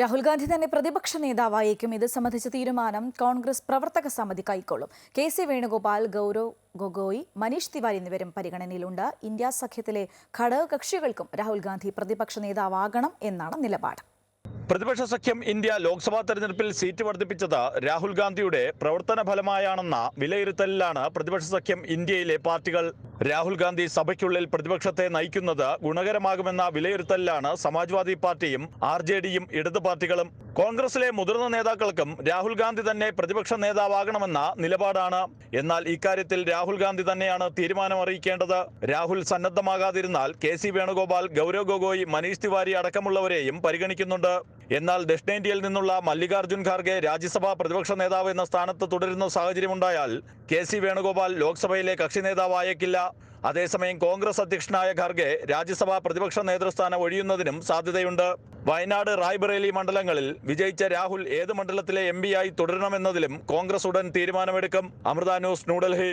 രാഹുൽ ഗാന്ധി തന്നെ പ്രതിപക്ഷ നേതാവായേക്കും ഇത് സംബന്ധിച്ച തീരുമാനം കോൺഗ്രസ് പ്രവർത്തക സമിതി കൈക്കൊള്ളും. കെ സി വേണുഗോപാൽ ഗൗരവ് ഗൊഗോയ് മനീഷ് തിവാരി എന്നിവരും പരിഗണനയിലുണ്ട്. ഇന്ത്യ സഖ്യത്തിലെ ഘടകകക്ഷികൾക്കും രാഹുൽ ഗാന്ധി പ്രതിപക്ഷ നേതാവാകണം എന്നാണ് നിലപാട്. പ്രതിപക്ഷ സഖ്യം ഇന്ത്യ ലോക്സഭാ തെരഞ്ഞെടുപ്പിൽ സീറ്റ് വർദ്ധിപ്പിച്ചത് രാഹുൽ ഗാന്ധിയുടെ പ്രവർത്തന ഫലമായാണെന്ന വിലയിരുത്തലിലാണ് പ്രതിപക്ഷ സഖ്യം ഇന്ത്യയിലെ പാർട്ടികൾ രാഹുൽ ഗാന്ധി സഭയ്ക്കുള്ളിൽ പ്രതിപക്ഷത്തെ നയിക്കുന്നത് ഗുണകരമാകുമെന്ന വിലയിരുത്തലിലാണ് സമാജ്വാദി പാർട്ടിയും ആർ ജെ ഡിയും ഇടത് പാർട്ടികളും. കോൺഗ്രസിലെ മുതിർന്ന നേതാക്കൾക്കും രാഹുൽ ഗാന്ധി തന്നെ പ്രതിപക്ഷ നേതാവാകണമെന്ന നിലപാടാണ്. എന്നാൽ ഇക്കാര്യത്തിൽ രാഹുൽ ഗാന്ധി തന്നെയാണ് തീരുമാനം അറിയിക്കേണ്ടത് രാഹുൽ സന്നദ്ധമാകാതിരുന്നാൽ കെ സി വേണുഗോപാൽ ഗൗരവ് ഗൊഗോയ് മനീഷ് തിവാരി അടക്കമുള്ളവരെയും പരിഗണിക്കുന്നുണ്ട്. എന്നാൽ ദക്ഷിണേന്ത്യയിൽ നിന്നുള്ള മല്ലികാർജുൻ ഖാർഗെ രാജ്യസഭാ പ്രതിപക്ഷ നേതാവ് എന്ന സ്ഥാനത്ത് തുടരുന്ന സാഹചര്യമുണ്ടായാൽ കെ സി വേണുഗോപാൽ ലോക്സഭയിലെ കക്ഷി നേതാവായേക്കില്ല. അതേസമയം കോൺഗ്രസ് അധ്യക്ഷനായ ഖാർഗെ രാജ്യസഭാ പ്രതിപക്ഷ നേതൃസ്ഥാനം ഒഴിയുന്നതിനും സാധ്യതയുണ്ട്. വയനാട് റായ്ബറേലി മണ്ഡലങ്ങളിൽ വിജയിച്ച രാഹുൽ ഏത് മണ്ഡലത്തിലെ എം ആയി തുടരണമെന്നതിലും കോൺഗ്രസ് ഉടൻ തീരുമാനമെടുക്കും. അമൃത ന്യൂസ് ന്യൂഡൽഹി.